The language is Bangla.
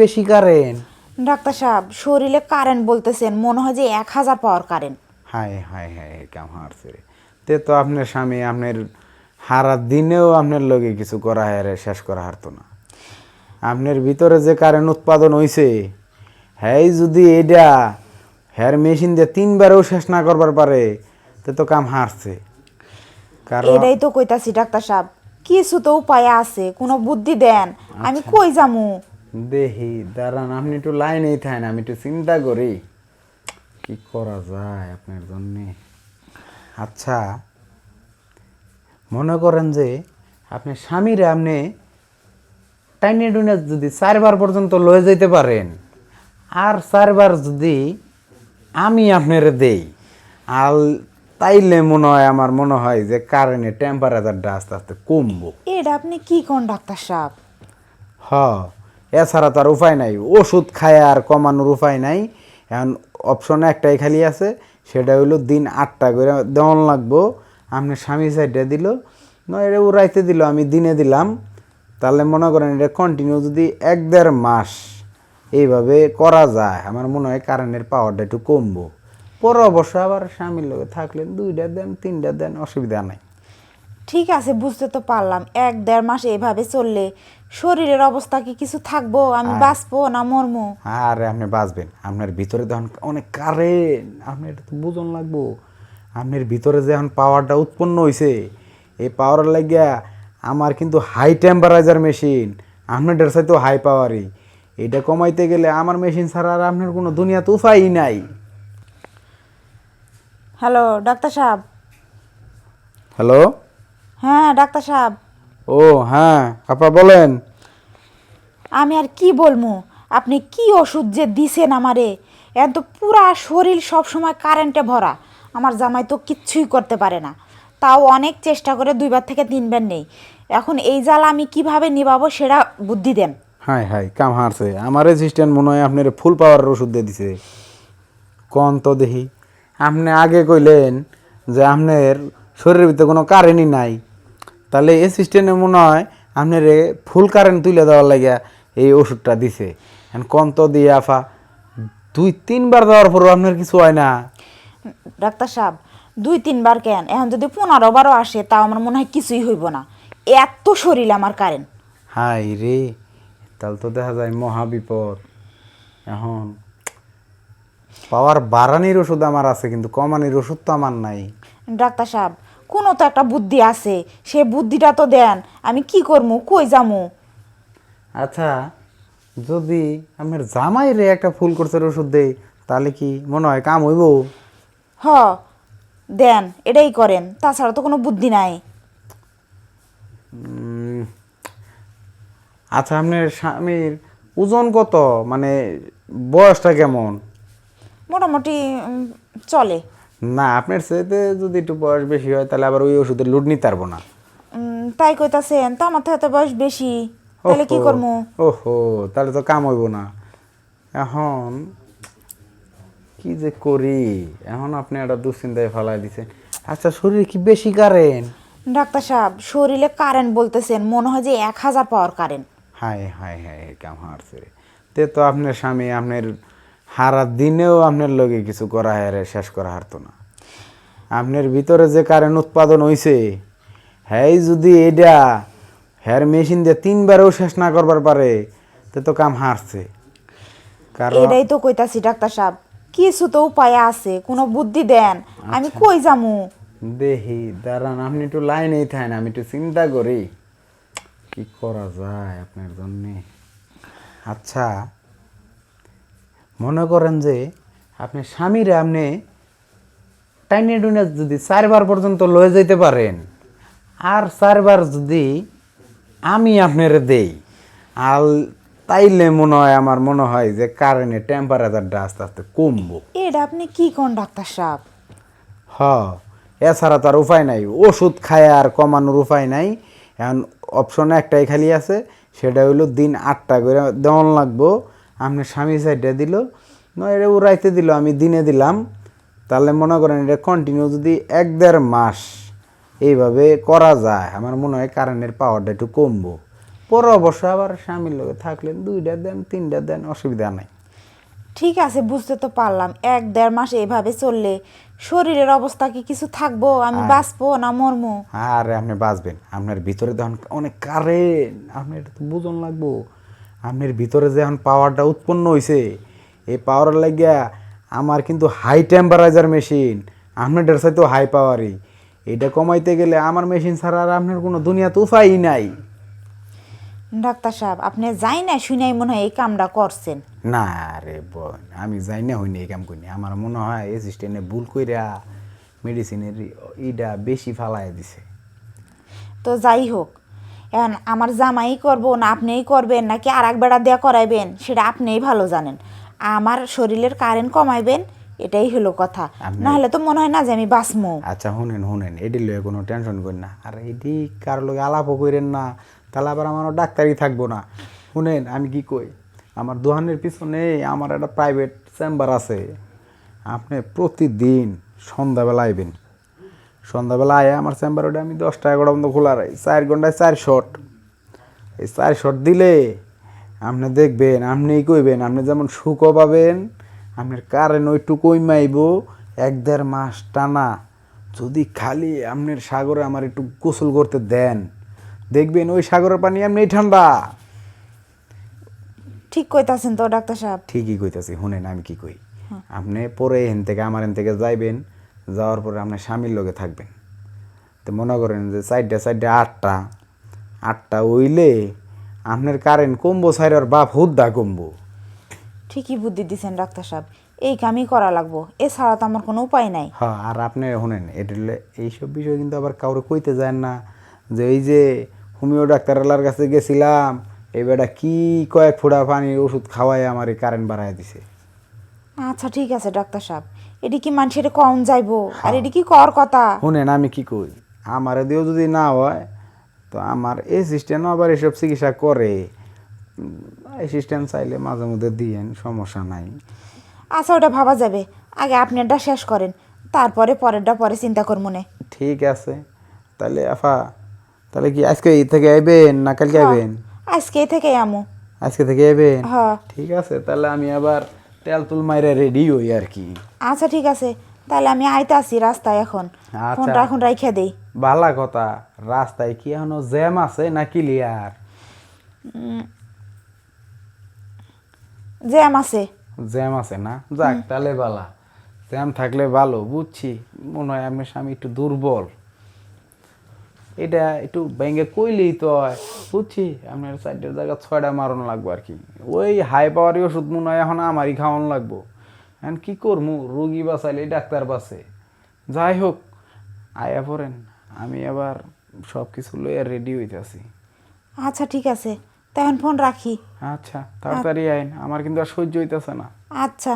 বেশি কারেন্ট? ডাক্তার সাহেব শরীরে কারেন্ট বলতেছেন মনে হয় যে এক হাজার পাওয়ার কারেন্ট। হায় হায় হায় কেমন হারছে তে তো আপনার স্বামী আপনার হারা দিনেও আপনার লগে কিছু করা হারে শেষ করা হারতো না। আপনার ভিতরে যে কারেন্ট উৎপাদন হইছে হ্যাঁ যদি এটা হ্যার মেশিন দিয়ে তিনবারেও শেষ না করবার পারে তে তো কাম হারছে। কারণ এটাই তো কইতাছি ডাক্তার সাহেব। কিছু তো উপায় আছে কোনো বুদ্ধি দেন। আমি কই যামু? দেহি দাঁড়ান আপনি একটু লাইনেই থাকেন আমি একটু চিন্তা করি। কি করা যায় আপনার জন্যে? আচ্ছা মনে করেন যে আপনি স্বামীরে আপনি টাইনে টুনে যদি চারবার পর্যন্ত লয়ে যেতে পারেন আর চারবার যদি আমি আপনার দেই আর তাইলে মনে হয় আমার মনে হয় যে কারেন্টের টেম্পারেচারটা আস্তে আস্তে কমবো। এটা আপনি কি কোন ডাক্তার সাহেব? হ এছাড়া তো আর উপায় নাই। ওষুধ খায় আর কমানোর উপায় নাই। এখন অপশন একটাই খালি আছে, সেটা হইল দিন আটটা করে দেওয়ান লাগবো। আপনি স্বামী সাইডে দিল নয় এটা উড়াইতে দিল, আমি দিনে দিলাম। তাহলে মনে করেন এটা কন্টিনিউ যদি এক দেড় মাস এইভাবে করা যায়, আমার মনে হয় কারেন্টের পাওয়ারটা একটু কমবো। পরে অবশ্য আবার স্বামীর লোকে থাকলেন, দুইটা দেন, তিনটা দেন, অসুবিধা নাই। ঠিক আছে বুঝতে তো পারলাম। এক দেড় মাস এভাবে চললে শরীরের অবস্থা কি কিছু থাকব? আমি বাঁচবো না মরমো আরে আপনি বাঁচবেন। আপনার ভিতরে তখন অনেক কারেন্ট আপনি এটা তো বুঝন লাগবো। আপনার ভিতরে যে এখন পাওয়ারটা উৎপন্ন হয়েছে এই পাওয়ার লাগিয়া আমার কিন্তু হাই টেম্পারেচার মেশিন আপনার সাথে হাই পাওয়ারই এটা কমাইতে গেলে আমার মেশিন ছাড়া আর আপনার কোনো দুনিয়াতে উপায়ই নাই। হ্যালো ডাক্তার সাহেব। হ্যালো হ্যাঁ ডাক্তার সাহেব। ও হ্যাঁ আপা বলেন। আমি আর কি বলব আপনি কি ওষুধ যে দিছেন আমারে? এত পুরা শরীর সব সময় কারেন্টে ভরা। আমার জামাই তো কিচ্ছুই করতে পারে না। তাও অনেক চেষ্টা করে দুইবার থেকে তিনবার নেই। এখন এই জ্বালা আমি কীভাবে নিভাবো সেটা বুদ্ধি দেন। হাই হাই কাম হারছে। আমার অ্যাসিস্ট্যান্ট মনে হয় আপনার ফুল পাওয়ার ওষুধ দিয়ে দিছে। কন তো দেখি। আপনি আগে কইলেন যে আপনার শরীরের ভিতরে কোনো কারেন্টই নাই। তাহলে অ্যাসিস্ট্যান্টে মনে হয় আপনার ফুল কারেন্ট তুলে দেওয়ার লাগিয়া এই ওষুধটা দিছে। এখন কন তো দিয়ে আফা দুই তিনবার দেওয়ার পরও আপনার কিছু হয় না। ডাক্তার সাহেব দুই তিনবার কেন? এখন যদি পনেরো বারো আসে তাও আমার মনে হয় কিছুই হইব না। এত শরীর আমার কারেন্ট হাই রে তাহলে তো দেখা যায় মহা বিপদ। এখন পাওয়ার বাড়ানির ওষুধ আমার আছে কিন্তু কমানির ওষুধ তো আমার নাই। ডাক্তার সাহেব কোনো তো একটা বুদ্ধি আছে সে বুদ্ধিটা তো দেন আমি কি করব কই যামু? আচ্ছা যদি আমার জামাই রে একটা ফুল করছে ওষুধ দেই তাহলে কি মনে হয় কাম হইব? হ দেন এটাই করেন তাছাড়া তো কোনো বুদ্ধি নাই। উম, আচ্ছা আপনার স্বামীর ওজন কত? মানে বয়সটা কেমন? মোটামুটি উম, চলে। না আপনার সাথে যদি একটু বয়স বেশি হয় তাহলে আবার ওই ওষুধের লুট নিতে পারব না। তাই কইতাছেন তো আমার তো এত বয়স বেশি তাহলে কি করব ওহো তাহলে তো কাম হইব না। এখন কি যে করি? এখন আপনি একটা দুশ্চিন্তায় ফেলাই দিছেন। আচ্ছা শরীরে কি বেশি কারেন্ট ডাক্তার সাহেব শরীরে কারেন্ট বলতেছেন মনে হয় যে এক হাজার পাওয়ার কারেন্ট হায় হায় হায় কেমন হারছে তে তো আপনার স্বামী আপনার হারা দিনেও আপনার লগে কিছু করা হারে শেষ করা হারতো না। আপনার ভিতরে যে কারেন্ট উৎপাদন হয়েছে হ্যাঁ যদি এটা হ্যার মেশিন দিয়ে তিনবারেও শেষ না করবার পারে তে তো কাম হারছে। কারণ এটাই তো কইতাছি ডাক্তার সাহেব কিছু তো উপায় আছে কোনো বুদ্ধি দেন আমি কই যামু? দেহি দাঁড়ান আপনি একটু লাইনেই থাকেন আমি একটু চিন্তা করি। কি করা যায় আপনার জন্যে? আচ্ছা মনে করেন যে আপনি স্বামীরে আপনি টাইনে টুনে যদি চারবার পর্যন্ত লয়ে যেতে পারেন আর চারবার যদি আমি আপনার দেই আর তাইলে মনে হয় আমার মনে হয় যে কারেন্টের টেম্পারেচারটা আস্তে আস্তে কমবো। এটা আপনি কি কোন ডাক্তার সাহেব? হ এছাড়া তো আর উপায় নাই। ওষুধ খায় আর কমানোর উপায় নাই। এখন অপশন একটাই খালি আছে সেটা হইল দিন আটটা করে দেওয়ান লাগবো। আপনি স্বামী সাইডে দিল নয় এটা উড়াইতে দিল আমি দিনে দিলাম। তাহলে মনে করেন এটা কন্টিনিউ যদি এক দেড় মাস এইভাবে করা যায় আমার মনে হয় কারেন্টের পাওয়ারটা একটু কমবো। পরে অবশ্য আবার স্বামীর লোকে থাকলেন দুইটা দেন তিনটা দেন অসুবিধা নাই। ঠিক আছে বুঝতে তো পারলাম। এক দেড় মাস এভাবে চললে শরীরের অবস্থা কি কিছু থাকব? আমি বাঁচবো না মরমো আরে আপনি বাঁচবেন। আপনার ভিতরে তখন অনেক কারেন্ট আপনি এটা তো বুঝন লাগবো। আপনার ভিতরে যে এখন পাওয়ারটা উৎপন্ন হয়েছে এই পাওয়ার লাগিয়া আমার কিন্তু হাই টেম্পারেচার মেশিন আপনার সাথেও হাই পাওয়ারই এটা কমাইতে গেলে আমার মেশিন ছাড়া আর আপনার কোনো দুনিয়াতে উপায়ই নাই। ডাক্তার সাহেব আপনি যাই না শুনাই মনে হয় এই কামটা করছেন। না রে বোন আমি যাই না হইনি এই কাম করিনি আমার মনে হয় অ্যাসিস্ট্যান্টে ভুল কইরা মেডিসিনের ইটা বেশি ফালাই দিছে। তো যাই হোক এখন আমার জামাই করব না আপনিই করবেন নাকি আর এক বেড়া দেয়া করাইবেন? সেটা আপনিই ভালো জানেন। আমার শরীরের কারেন্ট কমাইবেন এটাই হলো কথা। না হলে তো মনে হয় না যে আমি বাঁচমো। আচ্ছা শুনেন শুনেন এটি লয়ে কোনো টেনশন করেন না। আর এটি কারও লোক আলাপও করেন না তাহলে আবার আমারও ডাক্তারই থাকব না। শুনেন আমি কি কই? আমার দোহানের পিছনে আমার একটা প্রাইভেট চেম্বার আছে। আপনি প্রতিদিন সন্ধ্যাবেলা আইবেন। সন্ধ্যাবেলা আয় আমার চেম্বার ওটা আমি দশটা এগারোটা পর্যন্ত খোলা রাখি। চার ঘন্টায় চার শট এই চার শট দিলে আপনি দেখবেন আপনি কইবেন আপনি যেমন সুখও পাবেন আপনার কারেন্ট ওইটু কইমাইব এক দেড় মাস টানা। যদি খালি আপনার সাগরে আমার একটু গোসল করতে দেন দেখবেন ওই সাগরের পানি আপনি ঠান্ডা। ঠিক কইতাছেন তো ডাক্তার সাহেব। ঠিকই কইতাছি শুনেন আমি কি কই। আপনি পরে এখান থেকে আমার এখান থেকে যাইবেন যাওয়ার পরে আপনার স্বামীর লগে থাকবেন। তো মনে করেন যে চারটে চারটে আটটা আটটা উইলে আপনার কারেন্ট কমবো সাইরার বাপ হুদ্দা কমবো। ঠিকই বুদ্ধি দিছেন ডাক্তার সাহেব। এই কামই করা লাগবো। এছাড়া তো আমার কোনো উপায় নাই। হ্যাঁ আর আপনি শুনেন এটা এইসব বিষয় কিন্তু আবার কাউরে কইতে যায় না যে এই যে হোমিও ডাক্তারওয়ালার কাছে গেছিলাম এই বেটা কি কয়েক ফোঁটা পানির ওষুধ খাওয়াই আমার এই কারেন্ট বাড়ায় দিছে। আচ্ছা ঠিক আছে ডাক্তার সাহেব। এটি কি মানুষের কম যাইবো? আর এটি কি কর কথা? শুনেন আমি কি কই আমার দিয়েও যদি না হয় তো আমার অ্যাসিস্ট্যান্ট আবার এসব চিকিৎসা করে। অ্যাসিস্ট্যান্ট চাইলে মাঝে মধ্যে দিয়েন সমস্যা নাই। আচ্ছা ওটা ভাবা যাবে। আগে আপনি এটা শেষ করেন তারপরে পরেরটা পরে চিন্তা করব মনে ঠিক আছে। তাহলে আফা তাহলে কি আজকে এই থেকে আইবেন না কালকে আইবেন? আজকে থেকে আমু। আজকে থেকে আইবেন? হ্যাঁ ঠিক আছে তাহলে আমি আবার তেল তুল মাইরে রেডি হই আর কি আচ্ছা ঠিক আছে। তাহলে আমি আইতে আসি রাস্তায় এখন। আচ্ছা। ফোনটা এখন রাইখে দেই। ভালা কথা রাস্তায় কি এখনও জ্যাম আছে না ক্লিয়ার জ্যাম আছে। জ্যাম আছে না? যাক তাহলে বালা। জ্যাম থাকলে ভালো বুঝছি। মনে হয় আপনার স্বামী একটু দুর্বল। এটা একটু ব্যাঙ্গে কইলেই তো হয়। বুঝছি? আপনার চারটের জায়গা ছয়টা মারণ লাগবো আর কি। ওই হাই পাওয়ারই ওষুধ মনে হয় এখন আমারই খাওয়ানো লাগবো। এখন কি করব রুগী বাঁচাইলে ডাক্তার বাঁচে। যাই হোক আয়া পড়েন। আমি আবার সব কিছু লইয়া রেডি হইতেছি। আচ্ছা ঠিক আছে। তখন ফোন রাখি। আচ্ছা তাড়াতাড়ি আইন। আমার কিন্তু আর সহ্য হইতেছে না। আচ্ছা।